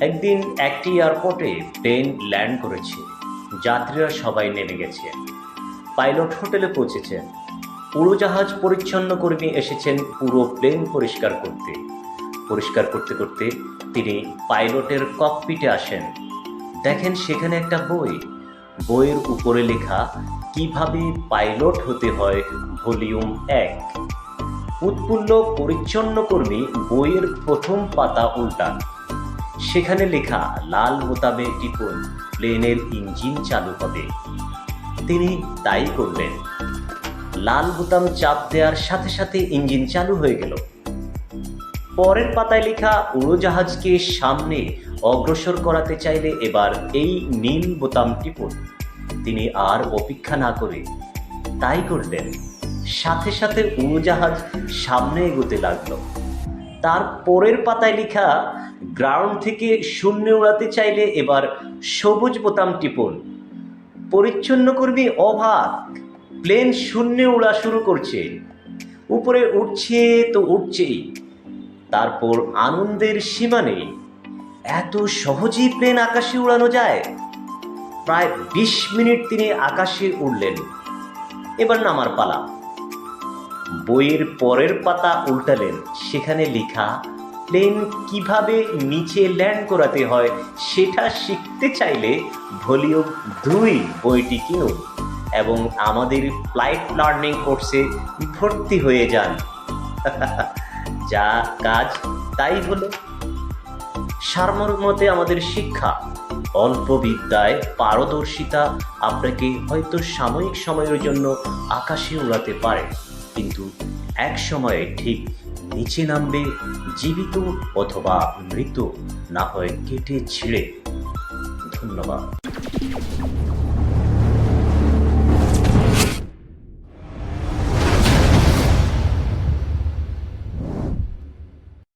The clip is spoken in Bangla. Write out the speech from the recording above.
একদিন একটি এয়ারপোর্টে প্লেন ল্যান্ড করেছে। যাত্রীরা সবাই নেমে গেছে। পাইলট হোটেলে পৌঁছেছে। উড়োজাহাজ পরিচ্ছন্ন কর্মী এসেছেন পুরো প্লেন পরিষ্কার করতে। পরিষ্কার করতে করতে তিনি পাইলটের ককপিটে আসেন। দেখেন সেখানে একটা বই। বইয়ের উপরে লেখা, কীভাবে পাইলট হতে হয় ভলিউম এক? উৎফুল্ল পরিচ্ছন্ন কর্মী বইয়ের প্রথম পাতা উল্টান। সেখানে লেখা লাল বোতামে টিপুন, প্লেনের ইঞ্জিন চালু হবে। তিনি তাই করলেন। লাল বোতাম চাপ দেওয়ার সাথে সাথে ইঞ্জিন চালু হয়ে গেল। পরের পাতায় লেখা উড়োজাহাজকে সামনে অগ্রসর করাতে চাইলে এবার এই নীল বোতাম টিপুন। তিনি আর অপেক্ষা না করে তাই করলেন। সাথে সাথে উড়োজাহাজ সামনে এগোতে লাগল। তার পরের পাতায় লেখা, গ্রাউন্ড থেকে শূন্য উড়াতে চাইলে এবার সবুজ বোতাম টিপুন। পরিচ্ছন্ন কর্মী অবাক, প্লেন শূন্যে উড়া শুরু করছে। উপরে উঠছে তো উঠছেই, তারপর আনন্দের সীমা নেই। এত সহজেই প্লেন আকাশে উড়ানো যায়। প্রায় বিশ মিনিট তিনি আকাশে উড়লেন। এবার নামার পালা। বইয়ের পরের পাতা উল্টালেন। সেখানে লেখা, প্লেন কীভাবে নিচে ল্যান্ড করাতে হয় সেটা শিখতে চাইলে ভলিউম দুই বইটি কিনুন এবং আমাদের ফ্লাইট লার্নিং কোর্সে ভর্তি হয়ে যান। যা কাজ তাই হলো। সারমর্মতে আমাদের শিক্ষা, অল্প বিদ্যায় পারদর্শিতা আপনাকে হয়তো সাময়িক সময়ের জন্য আকাশে উড়াতে পারে। কিন্তু এক সময়ে ঠিক নিচে নামবে জীবিত অথবা মৃত না হয় কেটে ছিঁড়ে। ধন্যবাদ।